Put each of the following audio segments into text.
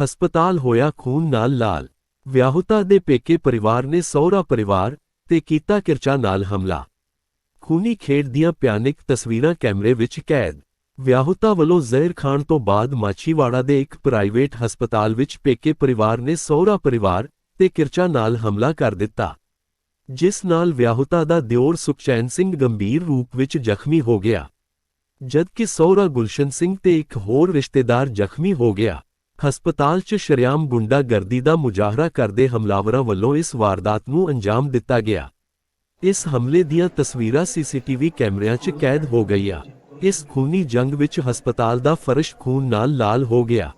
ਹਸਪਤਾਲ ਹੋਇਆ ਖੂਨ ਨਾਲ ਲਾਲ। ਵਿਆਹੁਤਾ ਦੇ ਪੇਕੇ ਪਰਿਵਾਰ ਨੇ ਸਹੁਰਾ ਪਰਿਵਾਰ ਤੇ ਕੀਤਾ ਕਿਰਚਾ ਨਾਲ ਹਮਲਾ। ਖੂਨੀ ਖੇਡ ਦੀਆਂ ਭਿਆਨਕ ਤਸਵੀਰਾਂ ਕੈਮਰੇ ਵਿੱਚ ਕੈਦ। ਵਿਆਹੁਤਾ ਵੱਲੋਂ ਜ਼ਹਿਰ ਖਾਣ ਤੋਂ ਬਾਅਦ ਮਾਛੀਵਾੜਾ ਦੇ ਇੱਕ ਪ੍ਰਾਈਵੇਟ ਹਸਪਤਾਲ ਵਿੱਚ ਪੇਕੇ ਪਰਿਵਾਰ ਨੇ ਸਹੁਰਾ ਪਰਿਵਾਰ ਤੇ ਕਿਰਚਾ ਨਾਲ ਹਮਲਾ ਕਰ ਦਿੱਤਾ। ਜਿਸ ਨਾਲ ਵਿਆਹੁਤਾ ਦਾ ਦਿਓਰ ਸੁਖਚੈਨ ਸਿੰਘ ਗੰਭੀਰ ਰੂਪ ਵਿੱਚ ਜ਼ਖਮੀ ਹੋ ਗਿਆ। ਜਦਕਿ ਸਹੁਰਾ ਗੁਲਸ਼ਨ ਸਿੰਘ ਤੇ ਇੱਕ ਹੋਰ ਰਿਸ਼ਤੇਦਾਰ ਜ਼ਖਮੀ ਹੋ ਗਿਆ। ਹਸਪਤਾਲ 'ਚ ਸ਼ਰਿਆਮ ਗੁੰਡਾਗਰਦੀ ਦਾ ਮੁਜ਼ਾਹਰਾ ਕਰਦੇ ਹਮਲਾਵਰਾਂ ਵੱਲੋਂ ਇਸ ਵਾਰਦਾਤ ਨੂੰ ਅੰਜਾਮ ਦਿੱਤਾ ਗਿਆ। ਇਸ ਹਮਲੇ ਦੀਆਂ ਤਸਵੀਰਾਂ ਸੀਸੀਟੀਵੀ ਕੈਮਰਿਆਂ 'ਚ ਕੈਦ ਹੋ ਗਈਆਂ। ਇਸ ਖੂਨੀ ਜੰਗ ਵਿੱਚ ਹਸਪਤਾਲ ਦਾ ਫਰਸ਼ ਖੂਨ ਨਾਲ ਲਾਲ ਹੋ ਗਿਆ।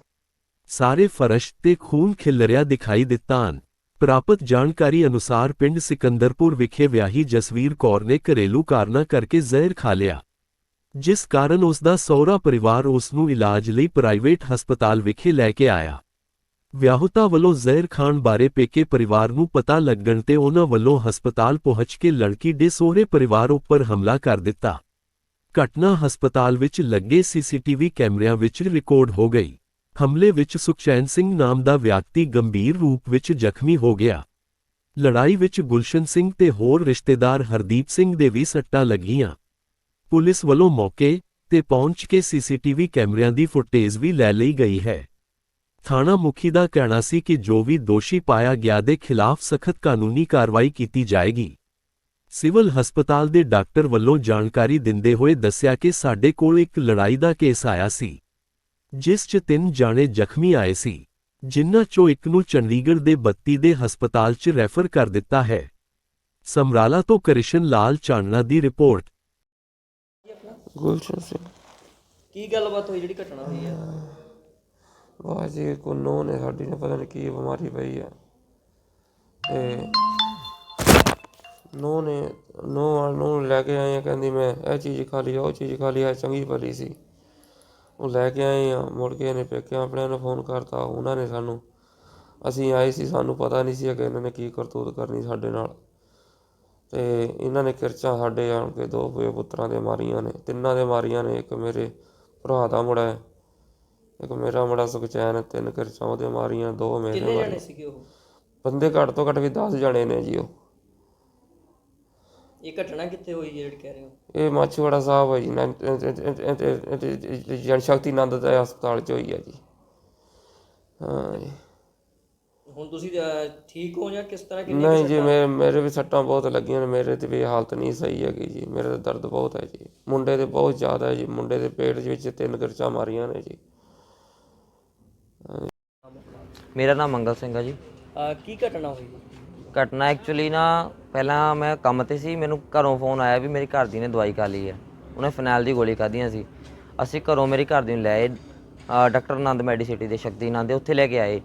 ਸਾਰੇ ਫਰਸ਼ ਤੇ ਖੂਨ ਖਿਲਰਿਆ ਦਿਖਾਈ ਦਿੱਤਾ ਹਨ। ਪ੍ਰਾਪਤ ਜਾਣਕਾਰੀ ਅਨੁਸਾਰ ਪਿੰਡ ਸਿਕੰਦਰਪੁਰ ਵਿਖੇ ਵਿਆਹੀ ਜਸਵੀਰ ਕੌਰ ਨੇ ਘਰੇਲੂ ਕਾਰਨਾਂ ਕਰਕੇ ਜ਼ਹਿਰ ਖਾ ਲਿਆ। ਜਿਸ ਕਾਰਨ ਉਸ ਦਾ ਸਹੁਰਾ ਪਰਿਵਾਰ ਉਸ ਨੂੰ ਇਲਾਜ ਲਈ ਪ੍ਰਾਈਵੇਟ ਹਸਪਤਾਲ ਵਿਖੇ ਲੈ ਕੇ ਆਇਆ। ਵਿਆਹੁਤਾ ਵੱਲੋਂ ਜ਼ਹਿਰ ਖਾਨ ਬਾਰੇ ਪੇਕੇ ਪਰਿਵਾਰ ਨੂੰ ਪਤਾ ਲੱਗਣ ਤੇ ਉਹਨਾਂ ਵੱਲੋਂ ਹਸਪਤਾਲ ਪਹੁੰਚ ਕੇ ਲੜਕੀ ਦੇ ਸਹੁਰੇ ਪਰਿਵਾਰ ਉੱਪਰ ਹਮਲਾ ਕਰ ਦਿੱਤਾ। ਘਟਨਾ ਹਸਪਤਾਲ ਵਿੱਚ ਲੱਗੇ ਸੀਸੀਟੀਵੀ ਕੈਮਰਿਆਂ ਵਿੱਚ ਰਿਕਾਰਡ ਹੋ ਗਈ। ਹਮਲੇ ਵਿੱਚ ਸੁਖਚੈਨ ਸਿੰਘ ਨਾਮ ਦਾ ਵਿਅਕਤੀ ਗੰਭੀਰ ਰੂਪ ਵਿੱਚ ਜ਼ਖਮੀ ਹੋ ਗਿਆ। ਲੜਾਈ ਵਿੱਚ ਗੁਲਸ਼ਨ ਸਿੰਘ ਤੇ ਹੋਰ ਰਿਸ਼ਤੇਦਾਰ ਹਰਦੀਪ ਸਿੰਘ ਦੇ ਵੀ ਸੱਟਾਂ ਲੱਗੀਆਂ। ਪੁਲਿਸ ਵੱਲੋਂ ਮੌਕੇ ਤੇ ਪਹੁੰਚ ਕੇ ਸੀਸੀਟੀਵੀ ਕੈਮਰਿਆਂ ਦੀ ਫੁਟੇਜ ਵੀ ਲੈ ਲਈ ਗਈ ਹੈ। ਥਾਣਾ ਮੁਖੀ ਦਾ ਕਹਿਣਾ ਸੀ ਕਿ ਜੋ ਵੀ ਦੋਸ਼ੀ ਪਾਇਆ ਗਿਆ ਦੇ ਖਿਲਾਫ ਸਖਤ ਕਾਨੂੰਨੀ ਕਾਰਵਾਈ ਕੀਤੀ ਜਾਏਗੀ। ਸਿਵਲ ਹਸਪਤਾਲ ਦੇ ਡਾਕਟਰ ਵੱਲੋਂ ਜਾਣਕਾਰੀ ਦਿੰਦੇ ਹੋਏ ਦੱਸਿਆ ਕਿ ਸਾਡੇ ਕੋਲ ਇੱਕ ਲੜਾਈ ਦਾ ਕੇਸ ਆਇਆ ਸੀ, ਜਿਸ 'ਚ ਤਿੰਨ ਜਾਣੇ ਜ਼ਖਮੀ ਆਏ ਸੀ, ਜਿਨ੍ਹਾਂ 'ਚੋਂ ਇੱਕ ਨੂੰ ਚੰਡੀਗੜ੍ਹ ਦੇ 32 ਦੇ ਹਸਪਤਾਲ 'ਚ ਰੈਫਰ ਕਰ ਦਿੱਤਾ ਹੈ। ਸਮਰਾਲਾ ਤੋਂ ਕ੍ਰਿਸ਼ਨ ਲਾਲ ਚਾਨਣਾ ਦੀ ਰਿਪੋਰਟ। ਗੁਲਸ਼ਨ ਸਿੰਘ ਕੀ ਗੱਲਬਾਤ ਹੋਈ ਜਿਹੜੀ ਘਟਨਾ ਹੋਈ ਹੈ ਵਾਹ ਜੀ ਕੋ ਨੋ ਨੇ ਸਾਡੀ ਨੇ ਪਤਾ ਨਹੀਂ ਕੀ ਬਿਮਾਰੀ ਪਈ ਆ। ਤੇ ਨੋ ਨੇ ਨੋ ਵਾਲ ਨੂੰ ਲੈ ਕੇ ਆਏ ਆ ਕਹਿੰਦੀ ਮੈਂ ਇਹ ਚੀਜ਼ ਖਾ ਲਈ ਉਹ ਚੀਜ਼ ਖਾ ਲਈ ਆ ਚੰਗੀ ਭਲੀ ਸੀ। ਉਹ ਲੈ ਕੇ ਆਏ ਆ ਮੁੜ ਕੇ ਇਹਨੇ ਪੇਕਿਆਂ ਆਪਣਿਆਂ ਨੂੰ ਫੋਨ ਕਰਤਾ ਉਹਨਾਂ ਨੇ ਸਾਨੂੰ ਅਸੀਂ ਆਏ ਸੀ ਸਾਨੂੰ ਪਤਾ ਨਹੀਂ ਸੀ ਕਿ ਇਹਨਾਂ ਨੇ ਕੀ ਕਰਤੂਤ ਕਰਨੀ ਸਾਡੇ ਨਾਲ। ਤੇ ਇਹਨਾਂ ਨੇ ਕਿਰਚਾਂ ਸਾਡੇ ਆਣ ਕੇ ਦੋ ਹੋਏ ਪੁੱਤਰਾਂ ਦੇ ਮਾਰੀਆਂ ਨੇ ਤਿੰਨਾਂ ਦੇ ਮਾਰੀਆਂ ਨੇ ਇੱਕ ਮੇਰੇ ਭਰਾ ਦਾ ਮੁੰਡਾ ਹੈ ਇੱਕ ਮੇਰਾ ਮੁੰਡਾ ਸੁਖਚੈਨ ਹੈ, ਤਿੰਨ ਕਿਰਚਾਂ ਉਹਦੇ ਮਾਰੀਆਂ ਦੋ ਮੇਰੇ ਕਿੰਨੇ ਮਾਰੀਆਂ। ਜਣੇ ਸੀਗੇ ਉਹ? ਬੰਦੇ ਘੱਟ ਤੋਂ ਘੱਟ ਵੀ 10 ਜਣੇ ਨੇ ਜੀ ਉਹ। ਇਹ ਘਟਨਾ ਕਿੱਥੇ ਹੋਈ ਹੈ ਜਿਹੜੀ ਕਹਿ ਰਹੇ ਹੋ? ਇਹ ਮਾਛੀਵਾੜਾ ਸਾਹਿਬ ਹੈ ਜੀ ਜਨ ਸ਼ਕਤੀ ਆਨੰਦ ਦਾ ਹਸਪਤਾਲ ਚ ਹੋਈ ਹੈ ਜੀ। ਹਾਂ ਜੀ। ਹੁਣ ਤੁਸੀਂ ਅਹ, ਠੀਕ ਹੋ ਜਾਂ ਕਿਸ ਤਰ੍ਹਾਂ ਕਿੰਨੇ ਨਹੀਂ ਜੀ ਮੇਰੇ ਮੇਰੇ ਵੀ ਸੱਟਾਂ ਬਹੁਤ ਲੱਗੀਆਂ ਨੇ ਮੇਰੇ ਤੇ ਵੀ ਹਾਲਤ ਨਹੀਂ ਸਹੀ ਹੈਗੀ ਜੀ ਮੇਰੇ ਤੇ ਦਰਦ ਬਹੁਤ ਹੈ ਜੀ। ਮੁੰਡੇ ਦੇ ਬਹੁਤ ਜ਼ਿਆਦਾ ਹੈ ਜੀ ਮੁੰਡੇ ਦੇ ਪੇਟ ਦੇ ਵਿੱਚ ਤਿੰਨ ਕਿਰਚਾਂ ਮਾਰੀਆਂ ਨੇ ਜੀ। ਮੇਰਾ ਨਾਮ ਮੰਗਲ ਸਿੰਘ ਆ ਜੀ। ਅਹ, ਕੀ ਘਟਨਾ ਹੋਈ? ਘਟਨਾ ਐਕਚੁਅਲੀ ਨਾ ਪਹਿਲਾਂ ਮੈਂ ਕੰਮ ਤੇ ਸੀ ਮੈਨੂੰ ਘਰੋਂ ਫੋਨ ਆਇਆ ਵੀ ਮੇਰੀ ਘਰ ਦੀ ਨੇ ਦਵਾਈ ਖਾ ਲਈ ਹੈ। ਉਹਨੇ ਫਨੈਲ ਦੀ ਗੋਲੀ ਖਾਧੀਆਂ ਸੀ। ਅਸੀਂ ਘਰੋਂ ਮੇਰੀ ਘਰ ਦੀ ਨੂੰ ਲੈ ਆਏ ਅ, ਡਾਕਟਰ ਆਨੰਦ ਮੈਡੀਸਿਟੀ ਦੇ ਸ਼ਕਤੀ ਆਨੰਦ ਦੇ ਉੱਥੇ ਲੈ ਕੇ ਆਏ।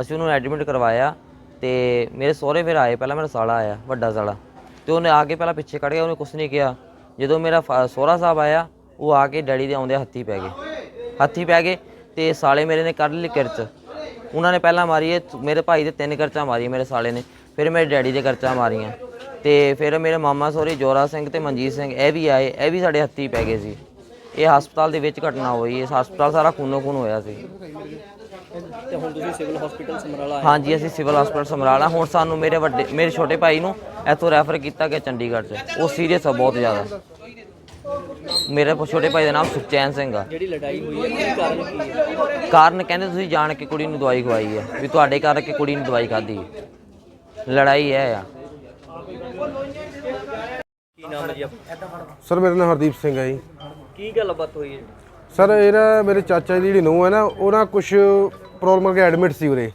ਅਸੀਂ ਉਹਨੂੰ ਐਡਮਿਟ ਕਰਵਾਇਆ ਤੇ ਮੇਰੇ ਸਹੁਰੇ ਫਿਰ ਆਏ, ਪਹਿਲਾਂ ਮੇਰਾ ਸਾਲਾ ਆਇਆ, ਵੱਡਾ ਸਾਲਾ। ਤੇ ਉਹਨੇ ਆ ਕੇ ਪਹਿਲਾਂ ਪਿੱਛੇ ਕੱਢ ਗਿਆ, ਉਹਨੇ ਕੁਝ ਨਹੀਂ ਕਿਹਾ। ਜਦੋਂ ਮੇਰਾ ਫਾ- ਸਹੁਰਾ ਸਾਹਿਬ ਆਇਆ, ਉਹ ਆ ਕੇ ਡੈਡੀ ਦੇ ਆਉਂਦੇ ਹੱਥੀ ਪੈ ਗਏ। ਹੱਥੀ ਪੈ ਗਏ ਤੇ ਸਾਲੇ ਮੇਰੇ ਨੇ ਕੱਢ ਲਈ ਕਿਰਚ। ਉਹਨਾਂ ਨੇ ਪਹਿਲਾਂ ਮਾਰੀ ਹੈ ਮੇਰੇ ਭਾਈ ਦੇ ਤਿੰਨ ਕਰਚਾ ਮਾਰੀਆਂ ਮੇਰੇ ਸਾਲੇ ਨੇ, ਫਿਰ ਮੇਰੇ ਡੈਡੀ ਦੇ ਕਰਚਾ ਮਾਰੀਆਂ। ਤੇ ਫਿਰ ਮੇਰੇ ਮਾਮਾ ਸੋਰੀ ਜੋਰਾ ਸਿੰਘ ਤੇ ਮਨਜੀਤ ਸਿੰਘ, ਇਹ ਵੀ ਆਏ, ਇਹ ਵੀ ਸਾਡੇ ਹੱਥੀ ਪੈ ਗਏ ਸੀ। ਇਹ ਹਸਪਤਾਲ ਦੇ ਵਿੱਚ ਘਟਨਾ ਹੋਈ ਇਸ ਹਸਪਤਾਲ ਸਾਰਾ ਖੂਨੋ ਖੂਨ ਹੋਇਆ ਸੀ। ਤੇ ਹੁਣ ਤੁਸੀਂ ਸਿਵਲ ਹਸਪੀਟਲ ਸਮਰਾਲਾ ਆਏ। ਹਾਂਜੀ ਅਸੀਂ ਸਿਵਲ ਹਸਪਤਾਲ ਸਮਰਾਲਾ। ਹੁਣ ਸਾਨੂੰ ਮੇਰੇ ਵੱਡੇ ਮੇਰੇ ਛੋਟੇ ਭਾਈ ਨੂੰ ਇੱਥੋਂ ਰੈਫਰ ਕੀਤਾ ਗਿਆ ਚੰਡੀਗੜ੍ਹ 'ਚ। ਉਹ ਸੀਰੀਅਸ ਆ ਬਹੁਤ ਜ਼ਿਆਦਾ। ਮੇਰੇ ਛੋਟੇ ਭਾਈ ਦਾ ਨਾਮ ਸੁਖਚੈਨ ਸਿੰਘ ਆ। ਜਿਹੜੀ ਲੜਾਈ ਹੋਈ ਹੈ ਕੀ ਕਾਰਨ ਕੀ ਹੈ? ਕਾਰਨ ਕਹਿੰਦੇ ਤੁਸੀਂ ਜਾਣ ਕੇ ਕੁੜੀ ਨੂੰ ਦਵਾਈ ਖਵਾਈ ਹੈ ਵੀ ਤੁਹਾਡੇ ਕਰਕੇ ਕੁੜੀ ਨੂੰ ਦਵਾਈ ਖਾਧੀ ਹੈ। ਲੜਾਈ ਇਹ ਆ। ਕੀ ਨਾਮ ਹੈ ਜੀ ਆਪਣਾ? ਸਰ ਮੇਰਾ ਨਾਮ ਹਰਦੀਪ ਸਿੰਘ ਹੈ ਜੀ। ਕੀ ਗੱਲਬਾਤ ਹੋਈ ਹੈ? ਸਰ ਇਹਦਾ ਮੇਰੇ ਚਾਚਾ ਜੀ ਦੀ ਜਿਹੜੀ ਨੂੰਹ ਹੈ ਨਾ ਉਹ ਨਾ ਕੁਝ ਪ੍ਰੋਬਲਮ ਕਰਕੇ ਐਡਮਿਟ ਸੀ ਉਰੇ।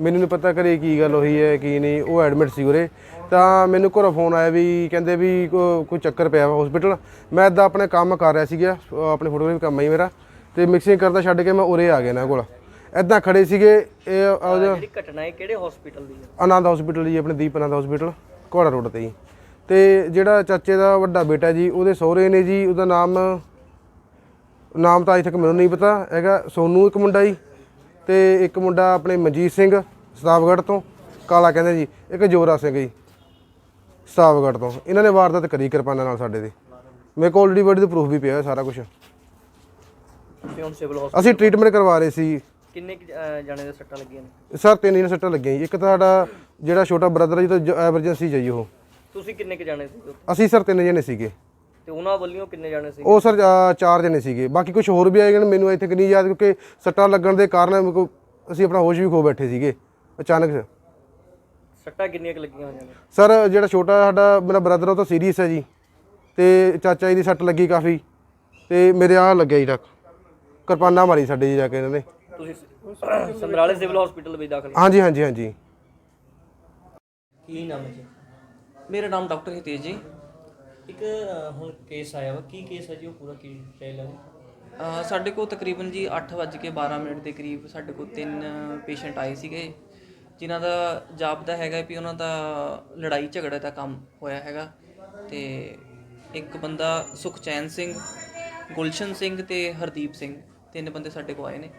ਮੈਨੂੰ ਨਹੀਂ ਪਤਾ ਕਰੇ ਕੀ ਗੱਲ ਹੋਈ ਹੈ ਕੀ ਨਹੀਂ ਉਹ ਐਡਮਿਟ ਸੀ ਉਰੇ। ਤਾਂ ਮੈਨੂੰ ਘਰੋਂ ਫੋਨ ਆਇਆ ਵੀ ਕਹਿੰਦੇ ਵੀ ਕੋ- ਕੋਈ ਚੱਕਰ ਪਿਆ ਵਾ ਹਸਪੀਟਲ ਮੈਂ ਇੱਦਾਂ ਆਪਣੇ ਕੰਮ ਕਰ ਰਿਹਾ ਸੀਗਾ ਅਹ ਆਪਣੇ ਫੋਟੋਗ੍ਰਾਫੀ ਕੰਮ ਹੈ ਮੇਰਾ। ਤੇ ਮਿਕਸਿੰਗ ਕਰਦਾ ਛੱਡ ਕੇ ਮੈਂ ਉਰੇ ਆ ਗਿਆ ਇਹਨਾਂ ਕੋਲ। ਇੱਦਾਂ ਖੜੇ ਸੀਗੇ ਇਹ ਉਹਦਾ ਜਿਹੜੀ ਘਟਨਾ ਹੈ ਕਿਹੜੇ ਹਸਪੀਟਲ ਦੀ ਹੈ? ਆਨੰਦ ਹਸਪੀਟਲ ਜੀ ਆਪਣੇ ਦੀਪ ਆਨੰਦ ਹਸਪੀਟਲ ਘੋੜਾ ਰੋਡ ਤੇ ਜੀ। ਤੇ ਜਿਹੜਾ ਚਾਚੇ ਦਾ ਵੱਡਾ ਬੇਟਾ ਜੀ ਉਹਦੇ ਸਹੁਰੇ ਨੇ ਜੀ ਉਹਦਾ ਨਾਮ ਨਾਮ ਤਾਂ ਅਜੇ ਤੱਕ ਮੈਨੂੰ ਨਹੀਂ ਪਤਾ ਹੈਗਾ ਸੋਨੂ ਇੱਕ ਮੁੰਡਾ ਜੀ ਤੇ ਇੱਕ ਮੁੰਡਾ ਆਪਣੇ ਮਨਜੀਤ ਸਿੰਘ ਸਤਾਵਗੜ੍ਹ ਤੋਂ ਕਾਲਾ ਕਹਿੰਦੇ ਜੀ ਇੱਕ ਜੋਰਾ ਸਿੰਘ ਜੀ ਸਤਾਵਗੜ੍ਹ ਤੋਂ। ਇਹਨਾਂ ਨੇ ਵਾਰਦਾਤ ਕਰੀ ਕਿਰਪਾਨਾਂ ਨਾਲ ਸਾਡੇ ਤੇ। ਮੇਰੇ ਕੋਲ ਆਲਰੇਡੀ ਬੜੀ ਦਾ ਪ੍ਰੂਫ ਵੀ ਪਿਆ ਹੋਇਆ ਸਾਰਾ ਕੁਝ ਅਸੀਂ ਟ੍ਰੀਟਮੈਂਟ ਕਰਵਾ ਰਹੇ ਸੀ। ਕਿੰਨੇ ਜਾਣੇ ਦੇ ਸੱਟਾਂ ਲੱਗੀਆਂ ਨੇ? ਸਰ ਤਿੰਨ ਦਿਨ ਸੱਟਾਂ ਲੱਗੀਆਂ ਜੀ। ਇੱਕ ਤਾਂ ਸਾਡਾ ਜਿਹੜਾ ਛੋਟਾ ਬ੍ਰਦਰ ਜੀ ਤਾਂ ਐਮਰਜੈਂਸੀ ਜਾਈ ਉਹ। ਤੁਸੀਂ ਕਿੰਨੇ ਕੁ ਜਾਣੇ ਸੀ? ਅਸੀਂ ਸਰ ਤਿੰਨ ਜਣੇ ਸੀਗੇ। ਤੇ ਉਹਨਾਂ ਵੱਲੋਂ ਕਿੰਨੇ ਜਾਣੇ ਸੀ ਉਹ ਸਰ ਅ, ਚਾਰ ਜਣੇ ਸੀਗੇ। ਬਾਕੀ ਕੁਝ ਹੋਰ ਵੀ ਆਏ ਗਏ ਨੇ, ਮੈਨੂੰ ਇੱਥੇ ਕਿ ਨਹੀਂ ਯਾਦ ਕਿਉਂਕਿ ਸੱਟਾਂ ਲੱਗਣ ਦੇ ਕਾਰਨ ਮੇਰੇ ਕੋਲ- ਅਸੀਂ ਆਪਣਾ ਹੋਸ਼ ਵੀ ਖੋ ਬੈਠੇ ਸੀਗੇ ਅਚਾਨਕ ਸੱਟਾਂ ਕਿੰਨੀਆਂ ਕੁ ਲੱਗੀਆਂ ਹੋਈਆਂ ਨੇ? ਸਰ ਜਿਹੜਾ ਛੋਟਾ ਸਾਡਾ ਮੇਰਾ ਬ੍ਰਦਰ ਉਹ ਤਾਂ ਸੀਰੀਅਸ ਹੈ ਜੀ। ਤੇ ਚਾਚਾ ਜੀ ਦੀ ਸੱਟ ਲੱਗੀ ਕਾਫੀ ਤੇ ਮੇਰੇ ਆ ਲੱਗਿਆ ਜੀ ਟੱਕ। ਕਿਰਪਾਨਾ ਮਾਰੀ ਸਾਡੇ ਜੀ ਜਾ ਕੇ ਇਹਨਾਂ ਨੇ। ਤੁਸੀਂ ਸ- ਸਮਰਾਲੇ ਸਿਵਲ ਹਸਪੀਟਲ ਵਿੱਚ ਦਾਖਲ ਹਾਂਜੀ ਹਾਂਜੀ ਹਾਂਜੀ। ਕੀ ਨਾਮ ਹੈ ਜੀ? ਮੇਰਾ ਨਾਮ ਡਾਕਟਰ ਹਿਤੇਜ ਜੀ। ਇੱਕ ਹੁਣ ਕੇਸ ਆਇਆ ਵਾ। ਕੀ ਕੇਸ ਹੈ ਜੀ? ਉਹ ਪੂਰਾ ਕੀ ਡਿਟੇਲ ਹੈ? ਸਾਡੇ ਕੋਲ ਤਕਰੀਬਨ ਜੀ 8:12 ਮਿੰਟ ਦੇ ਕਰੀਬ ਸਾਡੇ ਕੋਲ ਤਿੰਨ ਪੇਸ਼ੈਂਟ ਆਏ ਸੀਗੇ ਜਿਨ੍ਹਾਂ ਦਾ ਜਾਪਦਾ ਹੈਗਾ ਵੀ ਉਹਨਾਂ ਦਾ ਲੜਾਈ ਝਗੜੇ ਦਾ ਕੰਮ ਹੋਇਆ ਹੈਗਾ। ਤੇ ਇੱਕ ਬੰਦਾ ਸੁਖਚੈਨ ਸਿੰਘ ਗੁਲਸ਼ਨ ਸਿੰਘ ਤੇ ਹਰਦੀਪ ਸਿੰਘ ਤਿੰਨ ਬੰਦੇ ਸਾਡੇ ਕੋਲ ਆਏ ਨੇ।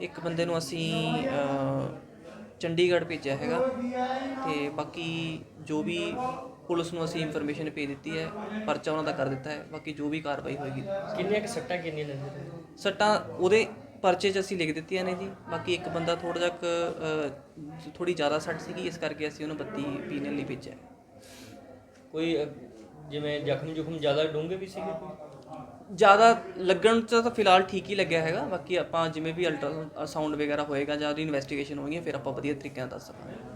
ਇੱਕ ਬੰਦੇ ਨੂੰ ਅਸੀਂ ਚੰਡੀਗੜ੍ਹ ਭੇਜਿਆ ਹੈਗਾ ਤੇ ਬਾਕੀ ਜੋ ਵੀ ਪੁਲਿਸ ਨੂੰ ਅਸੀਂ ਇਨਫੋਰਮੇਸ਼ਨ ਭੇਜ ਦਿੱਤੀ ਹੈ ਪਰਚਾ ਉਹਨਾਂ ਦਾ ਕਰ ਦਿੱਤਾ ਹੈ ਬਾਕੀ ਜੋ ਵੀ ਕਾਰਵਾਈ ਹੋਏਗੀ। ਕਿੰਨੀਆਂ ਕੁ ਸੱਟਾਂ ਕਿੰਨੀਆਂ ਨੇ ਸੱਟਾਂ ਉਹਦੇ ਪਰਚੇ 'ਚ ਅਸੀਂ ਲਿਖ ਦਿੱਤੀਆਂ ਨੇ ਜੀ ਬਾਕੀ ਇੱਕ ਬੰਦਾ ਥੋੜਾ ਜਿਹਾ ਕੁ, ਅ, ਥੋੜੀ ਜ਼ਿਆਦਾ ਸੱਟ ਸੀਗੀ ਇਸ ਕਰਕੇ ਅਸੀਂ ਉਹਨੂੰ ਬੱਤੀ ਪੀਣ ਲਈ ਭੇਜਿਆ। ਕੋਈ ਅਹ, ਜਿਵੇਂ ਜ਼ਖਮ ਜੁਖਮ ਜ਼ਿਆਦਾ ਡੂੰਘੇ ਵੀ ਸੀਗੇ ਕੋਈ? ਜ਼ਿਆਦਾ ਲੱਗਣ 'ਚ ਤਾਂ ਫਿਲਹਾਲ ਠੀਕ ਹੀ ਲੱਗਿਆ ਹੈਗਾ। ਬਾਕੀ ਆਪਾਂ ਜਿਵੇਂ ਵੀ ਅਲਟਰਾਸਾਊਂਡ ਵਗੈਰਾ ਹੋਏਗਾ ਜਾਂ ਉਹਦੀ ਇਨਵੈਸਟੀਗੇਸ਼ਨ ਹੋਏਗੀ, ਫਿਰ ਆਪਾਂ ਵਧੀਆ ਤਰੀਕੇ ਨਾਲ ਦੱਸ ਸਕਾਂਗੇ।